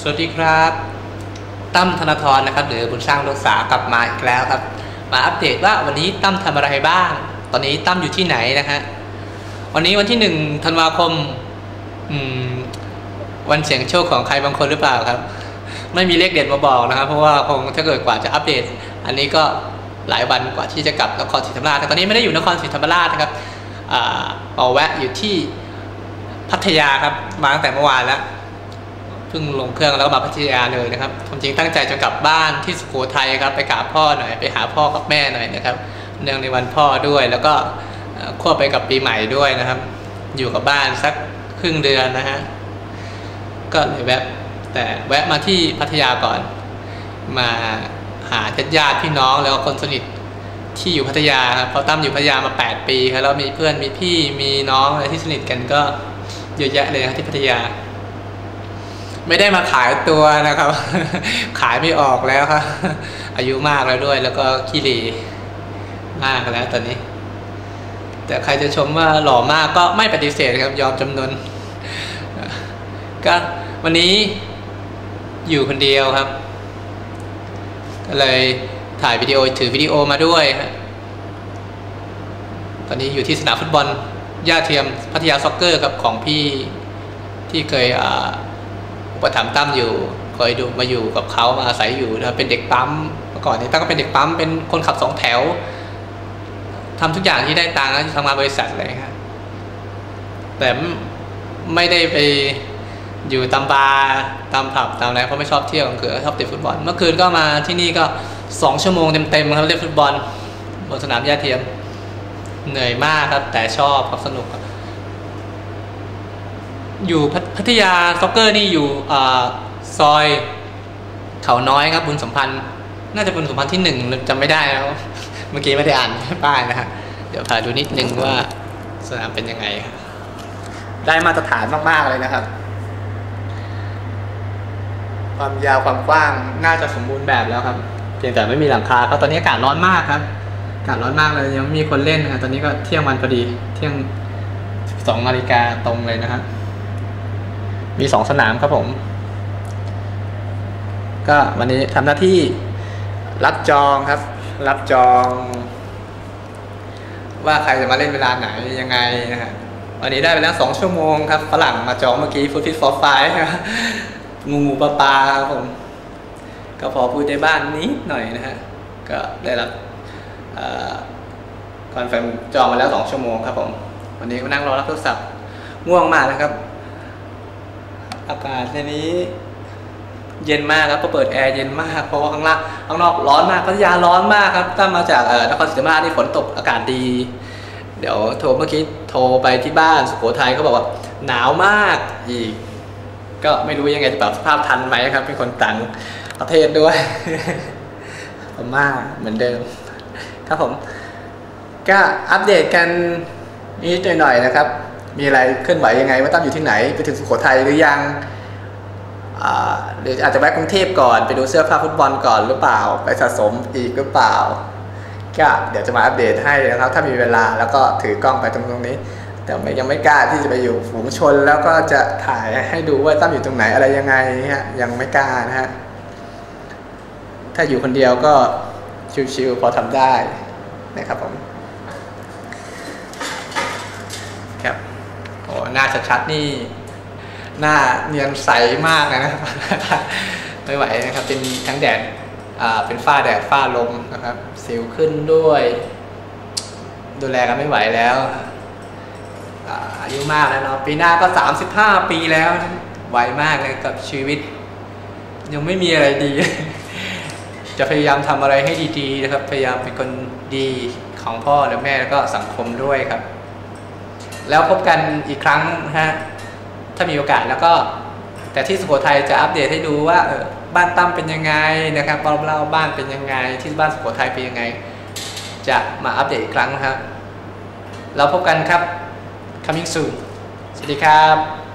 สวัสดีครับตั้มธนาธรนะครับ หรือบุญสร้างรักษากลับมาอีกแล้วครับ มาอัปเดตว่าวันนี้ตั้มทำอะไรบ้าง ตอนนี้ตั้มอยู่ที่ไหนนะฮะวันนี้วันที่หนึ่งธันวาคมอืมวันเสียงโชคของใครบางคนหรือเปล่าครับ ไม่มีเลขเด็ดมาบอกนะครับ เพราะว่าคงถ้าเกิดกว่าจะอัปเดต อันนี้ก็หลายวันกว่าที่จะกลับนครศรีธรรมราชแต่ตอนนี้ไม่ได้อยู่นครศรีธรรมราชนะครับอ่าเอาแวะอยู่ที่พัทยาครับมาตั้งแต่เมื่อวานแล้ว เพิ่งลงเครื่องแล้วก็มาพัทยาเลยนะครับความจริงตั้งใจจะกลับบ้านที่สุโขทัยครับไปกราบพ่อหน่อยไปหาพ่อกับแม่หน่อยนะครับ เนื่องในวันพ่อด้วย แล้วก็ควบไปกับปีใหม่ด้วยนะครับ อยู่กับบ้านสักครึ่งเดือนนะฮะก็เลยแวะแต่แวะมาที่พัทยาก่อน มาหาญาติพี่น้องแล้วก็คนสนิทที่อยู่พัทยาครับเพราะตั้มอยู่พัทยามา 8 ปีครับแล้วมีเพื่อนมีพี่มีน้องอะไรที่สนิทกันก็เยอะแยะเลยครับที่พัทยา ไม่ได้มาขายตัวนะครับ ขายไม่ออกแล้วครับ อายุมากแล้วด้วย แล้วก็ขี้เหร่มากแล้วตอนนี้ แต่ใครจะชมว่าหล่อมากก็ไม่ปฏิเสธครับ ยอมจำนวนก็วันนี้อยู่คนเดียวครับ ก็เลยถ่ายวิดีโอถือวิดีโอมาด้วย ตอนนี้อยู่ที่สนามฟุตบอลย่าเทียมพัทยาซ็อกเกอร์ครับของพี่ที่เคยอ่า อุปถัมภ์ตั้มอยู่เคยดูมาอยู่กับเขามาอาศัยอยู่นะเป็นเด็กปั๊มเมื่อก่อนนี้ตั้มก็เป็นเด็กปั๊มเป็นคนขับสองแถวทำทุกอย่างที่ได้ตังค์แล้วทำงานบริษัทเลยครับแต่ไม่ได้ไปอยู่ตามบาร์ตามผับตามอะไรเพราะไม่ชอบเที่ยวคือชอบเตะฟุตบอล เมื่อคืนก็มาที่นี่ก็สองชั่วโมงเต็มๆครับเล่นฟุตบอลบนสนามหญ้าเทียม เหนื่อยมากครับ แต่ชอบครับสนุกครับ อยู่พัทยาซ็อกเกอร์นี่อยู่อซอยเขาน้อยครับบุญสัมพันธ์ น่าจะบุญสัมพันธ์ที่หนึ่งจำไม่ได้แล้ว เมื่อกี้ไม่ได้อ่านป้ายนะฮะเดี๋ยวพาดูนิดนึงว่าสนามเป็นยังไงครับได้มาตรฐานมาก ๆ เลยนะครับ ความยาวความกว้างน่าจะสมบูรณ์แบบแล้วครับเพียงแต่ไม่มีหลังคาเพราะตอนนี้อากาศร้อนมากครับอากาศร้อนมากเลยยังม่มีคนเล่นนะครับตอนนี้ก็เที่ยงวันพอดี เที่ยงสองนาฬิกาตรงเลยนะครับ มีสองสนามครับผม ก็วันนี้ทำหน้าที่รับจองครับ รับจอง ว่าใครจะมาเล่นเวลาไหนยังไงนะฮะวันนี้ได้ไปแล้วสองชั่วโมงครับฝรั่งมาจองเมื่อกี้ฟูดฟิตฟอร์ไฟงูงูปลาปลาครับผมก็พอพูดได้บ้านนิดหน่อยนะฮะก็ได้รับคอนเฟิร์มจองมาแล้วสองชั่วโมงครับผม วันนี้ก็นั่งรอรับโทรศัพท์ง่วงมากนะครับ อากาศในนี้ เย็นมากครับพอเปิดแอร์เย็นมากเพราะว่าข้างล่างข้างนอกร้อนมากพัทยาร้อนมากครับถ้ามาจากนครศรีธรรมราชนี่ฝนตกอากาศดี เดี๋ยวโทรเมื่อกี้โทรไปที่บ้านสุโขทัยเขาบอกว่าหนาวมากอีก ก็ไม่รู้ยังไงจะปรับสภาพทันไหมครับ เป็นคนต่างประเทศด้วยพม่าเหมือนเดิมครับผม ก็อัปเดตกันนิดหน่อยนะครับ มีอะไรเคลื่อนไหวยังไงว่าตั้มอยู่ที่ไหน ไปถึงสุโขทัยหรือยังอาหรืออาจจะแวะกรุงเทพก่อนไปดูเสื้อผ้าฟุตบอลก่อนหรือเปล่า ไปสะสมอีกหรือเปล่า ก็เดี๋ยวจะมาอัปเดตให้นะครับ ถ้ามีเวลาแล้วก็ถือกล้องไปตรงตรงนี้ แต่ยังไม่กล้าที่จะไปอยู่ฝูงชน แล้วก็จะถ่ายให้ดูว่าตั้มอยู่ตรงไหนอะไรยังไงฮะยังไม่กล้านะฮะถ้าอยู่คนเดียวก็ชิวๆพอทำได้นะครับผมครับโอ้ หน้าชัดๆนี่หน้าเนียนใสมากนะครับ ไม่ไหวนะครับ เป็นทั้งแดดเป็นฝ้าแดดฝ้าลมนะครับ สิวขึ้นด้วย ดูแลกันไม่ไหวแล้วอาอายุมากแล้วเนาะปีหน้าก็ 35 ปีแล้วไวมากเลยกับชีวิต ยังไม่มีอะไรดี จะพยายามทำอะไรให้ดีๆนะครับ พยายามเป็นคนดีของพ่อและแม่แล้วก็สังคมด้วยครับ แล้วพบกันอีกครั้งนะฮะถ้ามีโอกาสแล้วก็ แต่ที่สุโขทัยจะอัปเดตให้ดูว่าเออบ้านตั้มเป็นยังไงนะครับเราเล่าบ้านเป็นยังไง ที่บ้านสุโขทัยเป็นยังไง จะมาอัปเดตอีกครั้งนะครับแล้วพบกันครับ coming soon สวัสดีครับ